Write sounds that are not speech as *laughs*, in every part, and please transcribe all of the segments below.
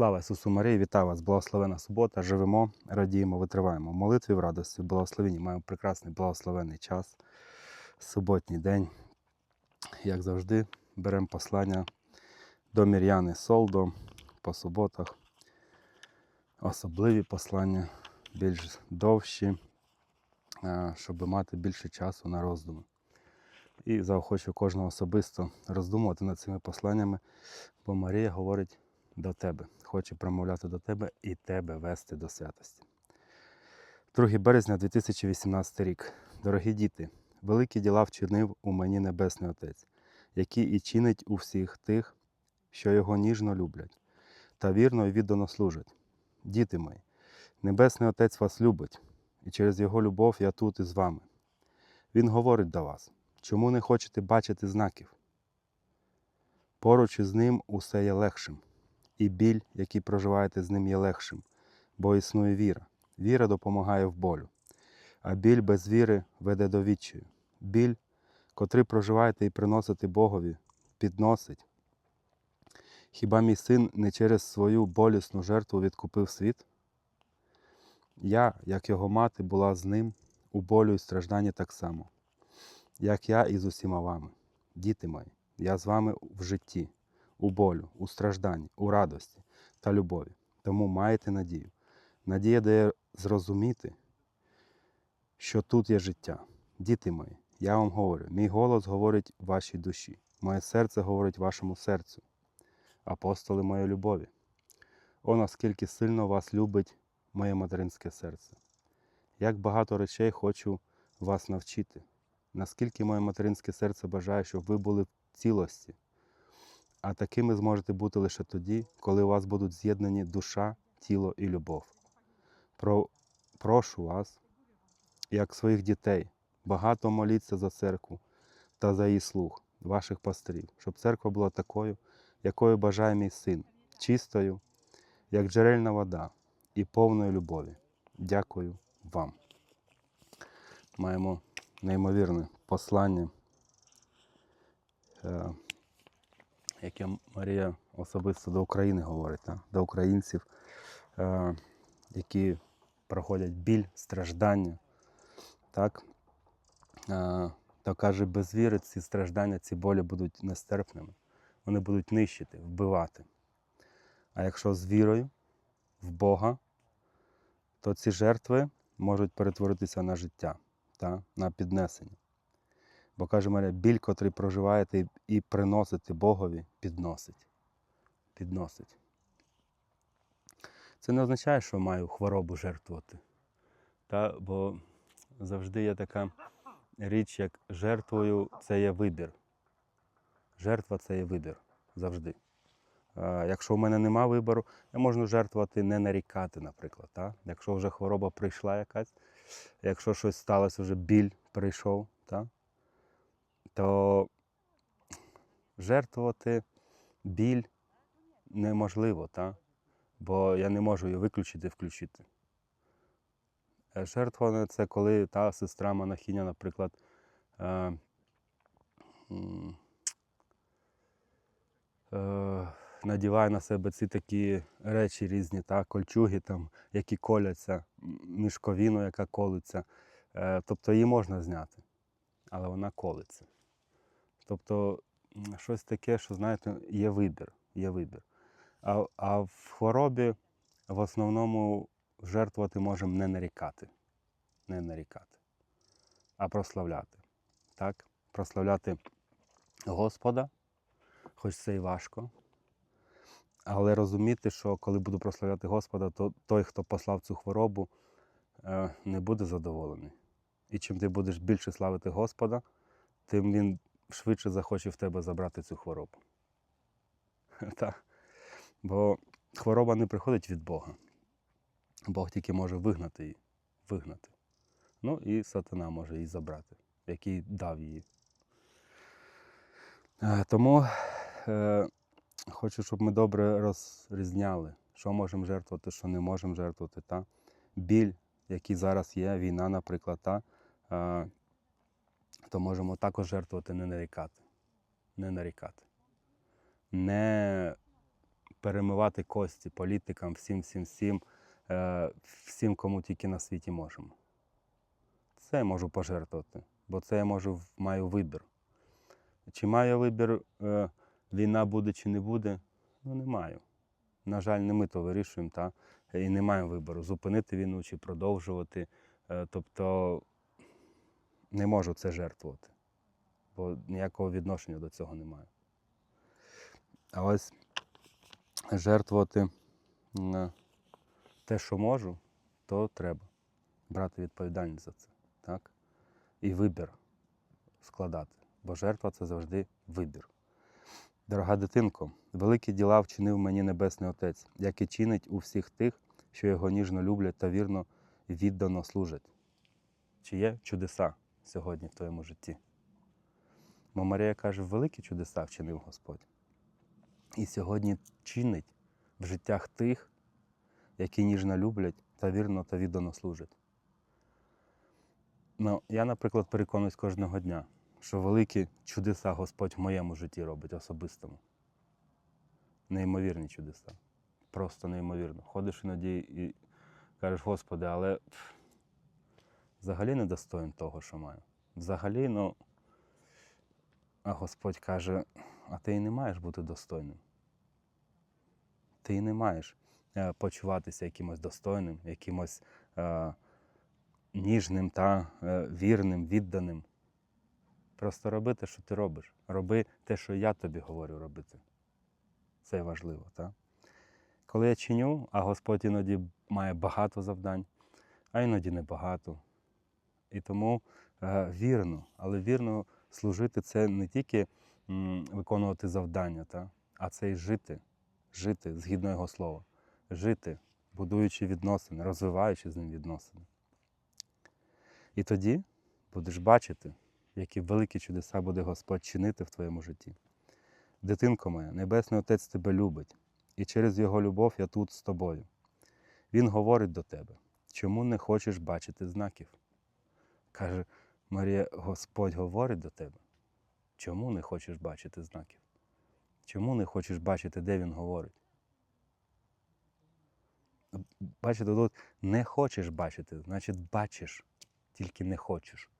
Слава Ісусу Марії, вітаю вас! Благословена субота. Живемо, радіємо, витриваємо. Молитві в радості, в благословенні. Маємо прекрасний благословенний час, суботній день. Як завжди, беремо послання до Мір'яни Солдо по суботах. Особливі послання, більш довші, щоб мати більше часу на роздуми. І заохочу кожного особисто роздумувати над цими посланнями, бо Марія говорить до тебе, хоче промовляти до тебе і тебе вести до святості. 2 березня 2018 рік. Дорогі діти, великі діла вчинив у мені Небесний Отець, який і чинить у всіх тих, що його ніжно люблять, та вірно і віддано служать. Діти мої, Небесний Отець вас любить, і через Його любов я тут із вами. Він говорить до вас, чому не хочете бачити знаків? Поруч із ним усе є легшим, і біль, який проживаєте з ним, є легшим, бо існує віра. Віра допомагає в болю, а біль без віри веде до відчаю. Біль, котрий проживаєте і приносите Богові, підносить. Хіба мій син не через свою болісну жертву відкупив світ? Я, як його мати, була з ним у болю і стражданні так само, як я і з усіма вами. Діти мої, я з вами в житті, у болю, у стражданні, у радості та любові. Тому маєте надію. Надія дає зрозуміти, що тут є життя. Діти мої, я вам говорю, мій голос говорить вашій душі, моє серце говорить вашому серцю, апостоли моєї любові. О, наскільки сильно вас любить моє материнське серце. Як багато речей хочу вас навчити, наскільки моє материнське серце бажає, щоб ви були в цілості. А такими зможете бути лише тоді, коли у вас будуть з'єднані душа, тіло і любов. Про, прошу вас, як своїх дітей, багато моліться за церкву та за її слух, ваших пастирів, щоб церква була такою, якою бажає мій син, чистою, як джерельна вода і повною любові. Дякую вам. Маємо неймовірне послання, е, яке Марія особисто до України говорить, до українців, е, які проходять біль, страждання. Так? Е, То каже, без віри ці страждання, ці болі будуть нестерпними. Вони будуть нищити, вбивати. А якщо з вірою в Бога, то ці жертви можуть перетворитися на життя, та? на піднесення. Бо каже Марія, біль, котрий проживаєте і- приносите Богові, підносить. Підносить. Це не означає, що маю хворобу жертвувати. Та? Бо завжди є така річ, як жертвою це є вибір. Жертва це є вибір завжди. Якщо в мене нема вибору, я можу жертвувати, не нарікати, наприклад. Та? Якщо вже хвороба прийшла якась, якщо щось сталося, вже біль прийшов, та? То жертвувати біль неможливо, та? бо я не можу її виключити включити. Е, Жертвування це коли та сестра монахиня, наприклад, е, е, надіває на себе ці такі речі різні, та, кольчуги, там, які коляться, мішковіну, яка колиться. Е, тобто її можна зняти, але вона колиться. Тобто щось таке, що, знаєте, є вибір. Є вибір. А, а в хворобі в основному жертвувати можемо не нарікати. Не нарікати, а прославляти. Так? Прославляти Господа, хоч це і важко. Але розуміти, що коли буду прославляти Господа, то той, хто послав цю хворобу, е, не буде задоволений. І чим ти будеш більше славити Господа, тим він швидше захоче в тебе забрати цю хворобу. *laughs* Так. Бо хвороба не приходить від Бога. Бог тільки може вигнати її. Вигнати. Ну і сатана може її забрати, який дав її. Е, Тому е, хочу, щоб ми добре розрізняли, що можемо жертвувати, що не можемо жертвувати. Та? Біль, який зараз є, війна, наприклад, та? Е, то можемо також жертвувати, не нарікати. Не нарікати. Не перемивати кості політикам, всім, всім, всім, е, всім, кому тільки на світі можемо. Це я можу пожертвувати, бо це я можу, маю вибір. Чи маю вибір, е, війна буде чи не буде? Ну, не маю. На жаль, не ми то вирішуємо, та? і не маємо вибору, зупинити війну чи продовжувати. Е, Тобто не можу це жертвувати, бо ніякого відношення до цього не маю. А ось жертвувати те, що можу, то треба брати відповідальність за це. Так? І вибір складати. Бо жертва це завжди вибір. Дорога дитинко, великі діла вчинив мені Небесний Отець, як і чинить у всіх тих, що його ніжно люблять та вірно віддано служать. Чи є чудеса сьогодні в твоєму житті? Бо Марія каже, великі чудеса вчинив Господь. І сьогодні чинить в життях тих, які ніжно люблять та вірно та віддано служать. Ну, я, наприклад, переконуюсь кожного дня, що великі чудеса Господь в моєму житті робить особистому. Неймовірні чудеса. Просто неймовірно. Ходиш іноді і кажеш, Господи, але взагалі не достоин того, що маю. Взагалі, ну. А Господь каже, а ти і не маєш бути достойним. Ти і не маєш е, почуватися якимось достойним, якимось е, ніжним та е, вірним, відданим. Просто роби те, що ти робиш. Роби те, що я тобі говорю робити. Це важливо, так? Коли я чиню, а Господь іноді має багато завдань, а іноді небагато. І тому е, вірно, але вірно служити це не тільки виконувати завдання, та? а це і жити, жити згідно його слова, жити, будуючи відносини, розвиваючи з ним відносини. І тоді будеш бачити, які великі чудеса буде Господь чинити в твоєму житті. Дитинко моя, Небесний Отець тебе любить, і через Його любов я тут з тобою. Він говорить до тебе, чому не хочеш бачити знаків? Каже Марія, Господь говорить до тебе. Чому не хочеш бачити знаків? Чому не хочеш бачити, де Він говорить? Бачите, тут не хочеш бачити, значить бачиш, тільки не хочеш.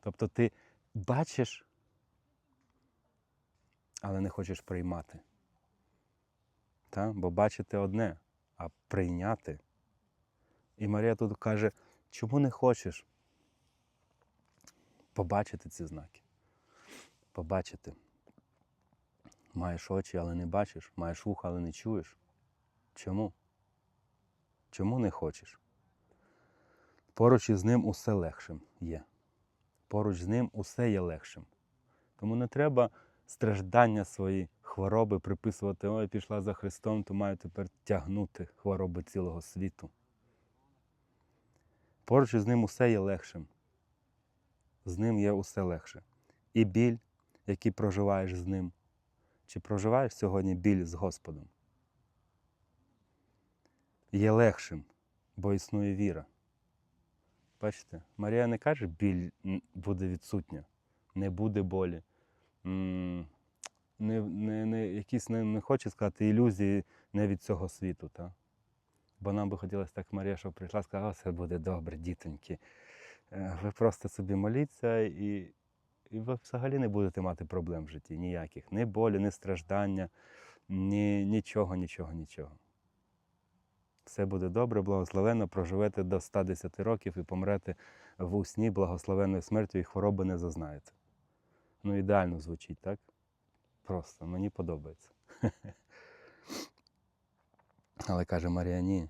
Тобто ти бачиш, але не хочеш приймати. Та? Бо бачити одне, а прийняти. І Марія тут каже, чому не хочеш побачити ці знаки? Побачити. Маєш очі, але не бачиш, маєш вуха, але не чуєш. Чому? Чому не хочеш? Поруч із ним усе легшим є. Поруч з ним усе є легшим. Тому не треба страждання свої, хвороби приписувати, ой, пішла за Христом, то маю тепер тягнути хвороби цілого світу. Поруч із ним усе є легшим. З ним є усе легше. І біль, який проживаєш з ним. Чи проживаєш сьогодні біль з Господом? Є легшим, бо існує віра. Бачите, Марія не каже, біль буде відсутня, не буде болі. Не, не, не, якісь не, не хоче сказати ілюзії не від цього світу. Та? Бо нам би хотілося так, Марія, щоб прийшла сказала, все буде добре, дітоньки. Е, Ви просто собі моліться і, і ви взагалі не будете мати проблем в житті ніяких. Ні болі, ні страждання, ні, нічого, нічого, нічого. Все буде добре, благословенно, проживете до 110 років і помрете в усні благословенною смертю і хвороби не зазнаєте. Ну, ідеально звучить, так? Просто мені подобається. *laughs* Але каже Марія, ні.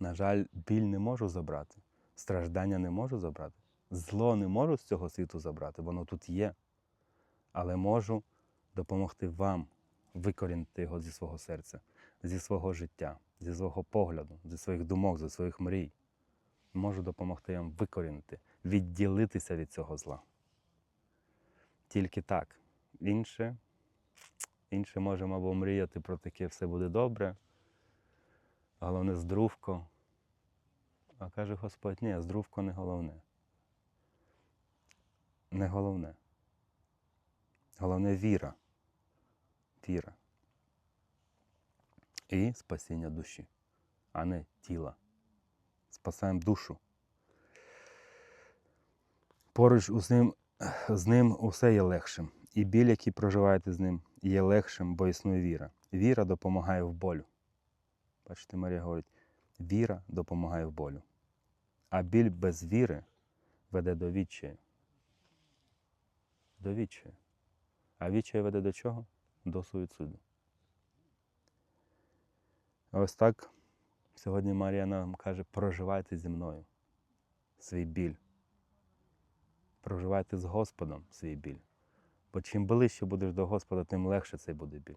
На жаль, біль не можу забрати, страждання не можу забрати, зло не можу з цього світу забрати, воно тут є. Але можу допомогти вам викорінити його зі свого серця, зі свого життя, зі свого погляду, зі своїх думок, зі своїх мрій. Можу допомогти вам викорінити, відділитися від цього зла. Тільки так. Інше, інше можемо або мріяти про таке все буде добре, головне здрувко. А каже Господь, ні, здрувко не головне. Не головне. Головне віра. Віра. і спасіння душі, а не тіла. Спасаємо душу. Поруч з ним, з ним усе є легшим. І біль, який проживаєте з ним, є легшим, бо існує віра. Віра допомагає в болю. Бачите, Марія говорить, віра допомагає в болю. А біль без віри веде до відчаю. До відчаю. А відчай веде до чого? До суїциду. Ось так сьогодні Марія нам каже, проживайте зі мною свій біль. Проживайте з Господом свій біль. Бо чим ближче будеш до Господа, тим легше цей буде біль.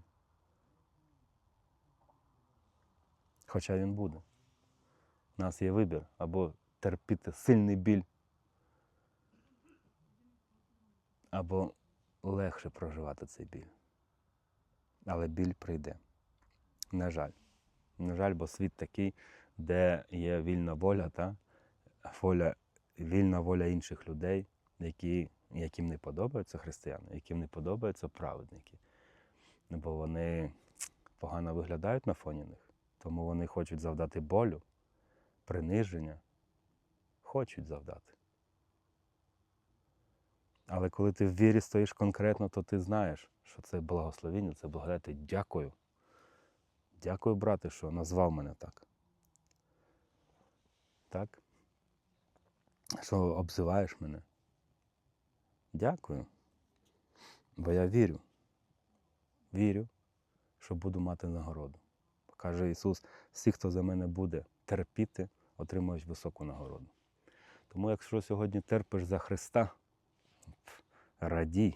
Хоча він буде. У нас є вибір або терпіти сильний біль, або легше проживати цей біль. Але біль прийде. На жаль. На жаль, бо світ такий, де є вільна воля, та? воля, вільна воля інших людей, які, яким не подобаються християни, яким не подобаються праведники. Бо вони погано виглядають на фоні них. Тому вони хочуть завдати болю, приниження. Хочуть завдати. Але коли ти в вірі стоїш конкретно, то ти знаєш, що це благословіння, це благодать. Ти Дякую. Дякую, брате, що назвав мене так. Так? Що обзиваєш мене. Дякую. Бо я вірю. Вірю, що буду мати нагороду. Каже Ісус, всі, хто за мене буде терпіти, отримують високу нагороду. Тому, якщо сьогодні терпиш за Христа, радій.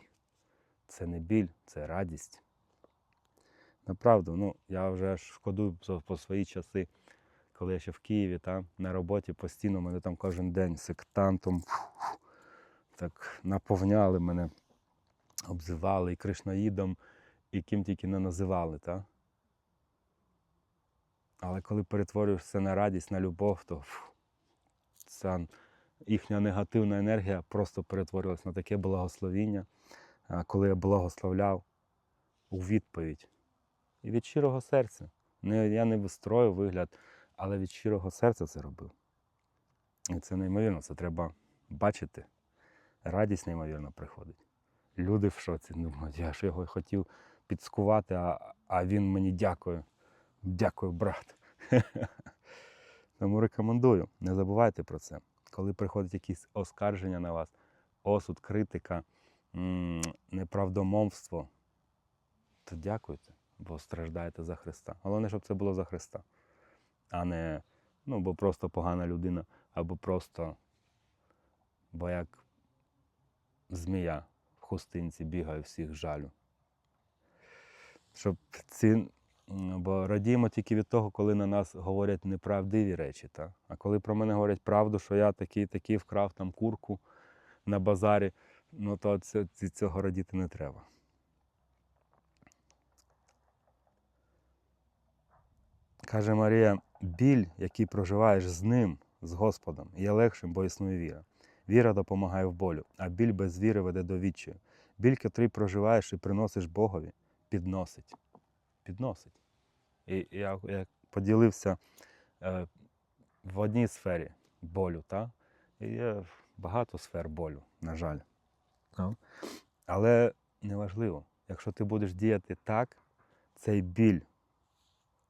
Це не біль, це радість. Направду, ну, я вже шкодую по- свої часи, коли я ще в Києві там, на роботі постійно мене там кожен день сектантом так наповняли мене, обзивали і кришнаїдом, і ким тільки не називали. Та? Але коли перетворюєш це на радість, на любов, то ця їхня негативна енергія просто перетворилась на таке благословіння, коли я благословляв у відповідь. І від щирого серця. Не, я не вистрою вигляд, але від щирого серця це робив. І це неймовірно, це треба бачити. Радість неймовірно приходить. Люди в шоці думають, я ж його хотів підскувати, а, а він мені дякує. Дякую, брат. *laughs* Тому рекомендую, не забувайте про це. Коли приходять якісь оскарження на вас, осуд, критика, неправдомовство, то дякуйте, бо страждаєте за Христа. Головне, щоб це було за Христа, а не ну, бо просто погана людина, або просто, бо як змія в хустинці бігає всіх жалю. Щоб ці Бо радіємо тільки від того, коли на нас говорять неправдиві речі. Та? А коли про мене говорять правду, що я такий такий вкрав там курку на базарі, ну то це, цього радіти не треба. Каже Марія, біль, який проживаєш з ним, з Господом, є легшим, бо існує віра. Віра допомагає в болю, а біль без віри веде до відчаю. Біль, який проживаєш і приносиш Богові, підносить підносить. І я, я поділився е, в одній сфері болю, та? і є багато сфер болю, на жаль. Так. Але неважливо, якщо ти будеш діяти так, цей біль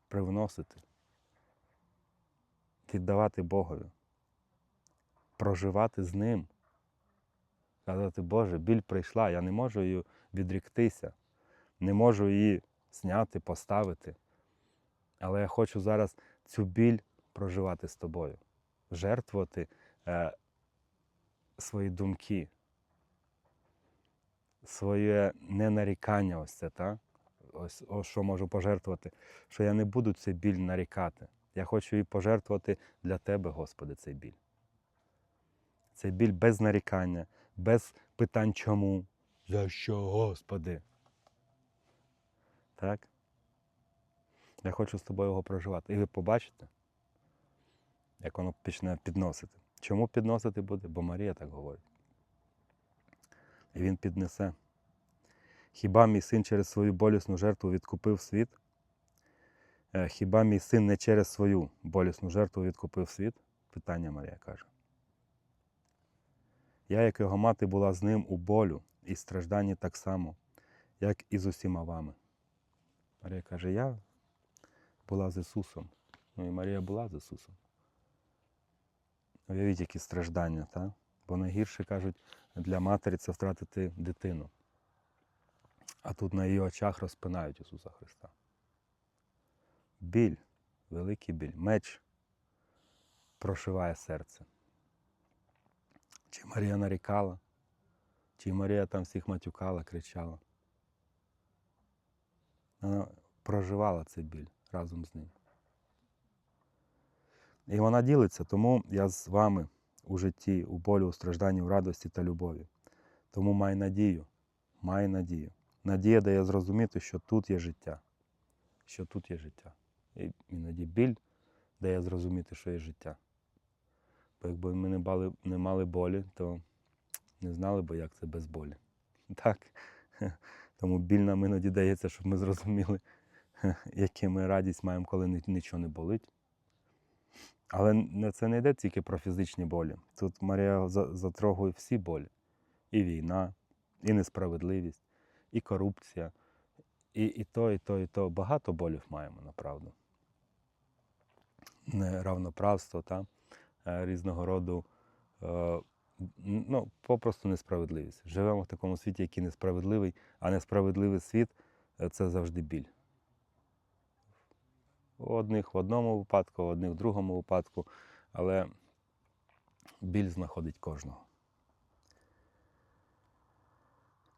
привносити, віддавати Богові, проживати з ним. Казати, Боже, біль прийшла, я не можу її відріктися, не можу її зняти, поставити. Але я хочу зараз цю біль проживати з тобою, жертвувати е, свої думки, своє ненарікання, ось це, та? Ось, ось що можу пожертвувати, що я не буду цей біль нарікати. Я хочу її пожертвувати для тебе, Господи, цей біль. Цей біль без нарікання, без питань чому. За що, Господи? Так? Я хочу з тобою його проживати. І ви побачите, як воно почне підносити. Чому підносити буде? Бо Марія так говорить. І він піднесе. Хіба мій син через свою болісну жертву відкупив світ? Е, Хіба мій син не через свою болісну жертву відкупив світ? Питання Марія каже. Я, як його мати, була з ним у болю і стражданні так само, як і з усіма вами. Марія каже, я була з Ісусом. Ну і Марія була з Ісусом. Уявіть, які страждання, так? Бо найгірше кажуть, для матері це втратити дитину. А тут на її очах розпинають Ісуса Христа. Біль, великий біль, меч прошиває серце. Чи Марія нарікала, чи Марія там всіх матюкала, кричала. Вона проживала цей біль разом з ним. І вона ділиться, тому я з вами у житті, у болю, у стражданні, у радості та любові. Тому май надію, май надію. Надія дає зрозуміти, що тут є життя. Що тут є життя. І іноді біль дає зрозуміти, що є життя. Бо якби ми не, бали, не мали болі, то не знали б, як це без болі. Так? *laughs* Тому біль нам іноді дається, щоб ми зрозуміли, *laughs* яку ми радість маємо, коли нічого не болить. Але це не йде тільки про фізичні болі. Тут Марія затрогує всі болі. І війна, і несправедливість, і корупція, і, і то, і то, і то. Багато болів маємо, направду. Неравноправство, та? е, різного роду, е, ну, попросту несправедливість. Живемо в такому світі, який несправедливий, а несправедливий світ е, це завжди біль. У одних в одному випадку, у одних в другому випадку, але біль знаходить кожного.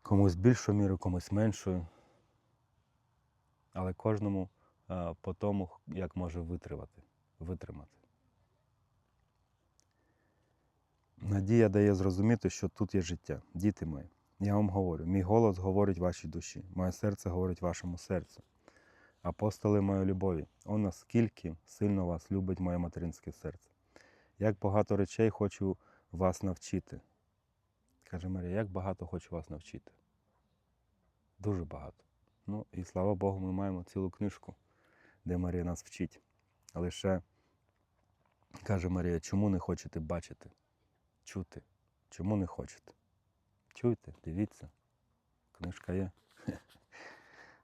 Комусь більшою мірою, комусь меншою. Але кожному е, по тому, як може витримати. витримати. Надія дає зрозуміти, що тут є життя. Діти мої, я вам говорю, мій голос говорить вашій душі, моє серце говорить вашому серцю. Апостоли моєї любові, о наскільки сильно вас любить моє материнське серце. Як багато речей хочу вас навчити. Каже Марія, як багато хочу вас навчити. Дуже багато. Ну і слава Богу, ми маємо цілу книжку, де Марія нас вчить. Лише каже Марія, чому не хочете бачити, чути? Чому не хочете? Чуйте, дивіться, книжка є. *laughs*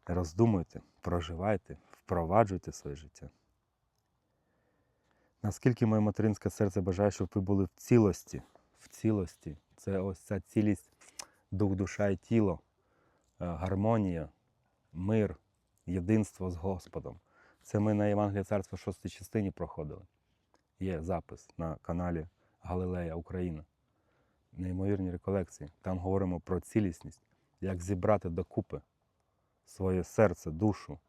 Роздумуйте, проживайте, впроваджуйте своє життя. Наскільки моє материнське серце бажає, щоб ви були в цілості, в цілості. Це ось ця цілість, дух, душа і тіло, е, гармонія, мир, єдинство з Господом. Це ми на Євангелії Царства 6 частині проходили. Є запис на каналі Галилея Україна. Неймовірні реколекції. Там говоримо про цілісність, як зібрати докупи своє серце, душу.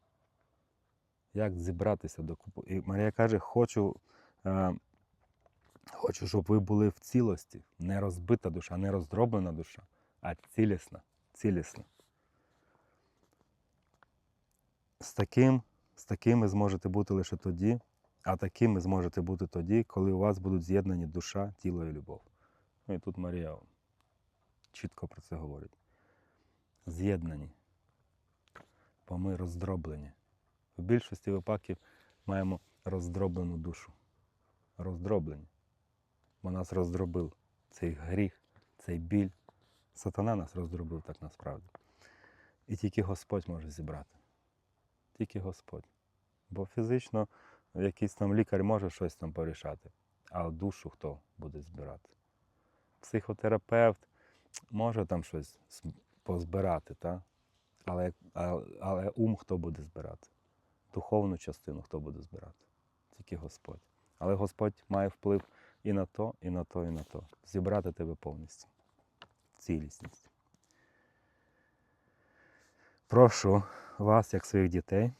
Як зібратися докупи. І Марія каже, хочу, е, хочу, щоб ви були в цілості. Не розбита душа, не роздроблена душа, а цілісна. цілісна. З таким, з таким ви зможете бути лише тоді, а таким ви зможете бути тоді, коли у вас будуть з'єднані душа, тіло і любов. Ну і тут Марія чітко про це говорить. З'єднані бо ми роздроблені. В більшості випадків маємо роздроблену душу. Роздроблені. Бо нас роздробив цей гріх, цей біль. Сатана нас роздробив так насправді. І тільки Господь може зібрати. Тільки Господь. Бо фізично якийсь там лікар може щось там порішати, а душу хто буде збирати? Психотерапевт може там щось позбирати? Але, але, але ум хто буде збирати? Духовну частину хто буде збирати? Тільки Господь. Але Господь має вплив і на то, і на то, і на то. Зібрати тебе повністю. Цілісність. Прошу вас, як своїх дітей,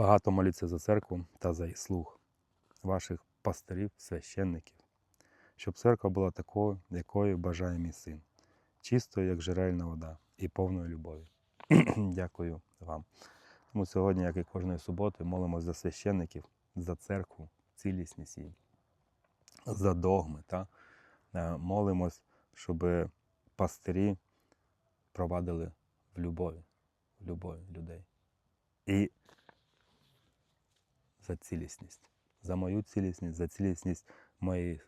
багато моліться за церкву та за слуг, ваших пастирів, священників, щоб церква була такою, якою бажає мій син, чистою, як джерельна вода, і повною любові. *clears throat* Дякую вам. Тому сьогодні, як і кожної суботи, молимося за священників, за церкву, цілісність її, за догми. Та? Е, Молимось, щоб пастирі провадили в любові, в любові людей. І за цілісність, за мою цілісність, за цілісність моєї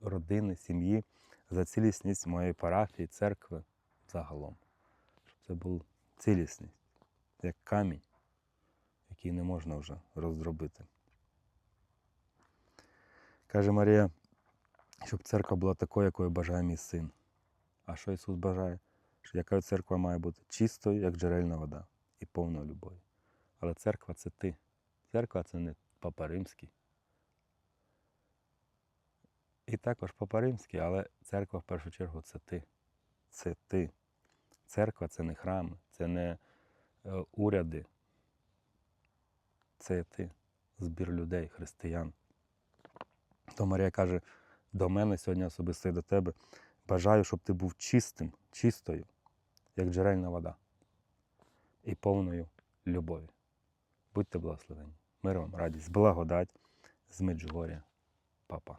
родини, сім'ї, за цілісність моєї парафії, церкви загалом. Щоб це був цілісність, як камінь, який не можна вже роздробити. Каже Марія, щоб церква була такою, якою бажає мій син. А що Ісус бажає? Що яка церква має бути чистою, як джерельна вода, і повною любові. Але церква це ти. Церква це не Папа Римський. І також Папа Римський, але церква в першу чергу це ти. Це ти. Церква це не храми, це не е, уряди. Це ти, збір людей, християн. То Марія каже до мене сьогодні особисто і до тебе. Бажаю, щоб ти був чистим, чистою, як джерельна вода, і повною любові. Будьте благословені. Мир вам, радість, благодать з Меджугоря. Папа.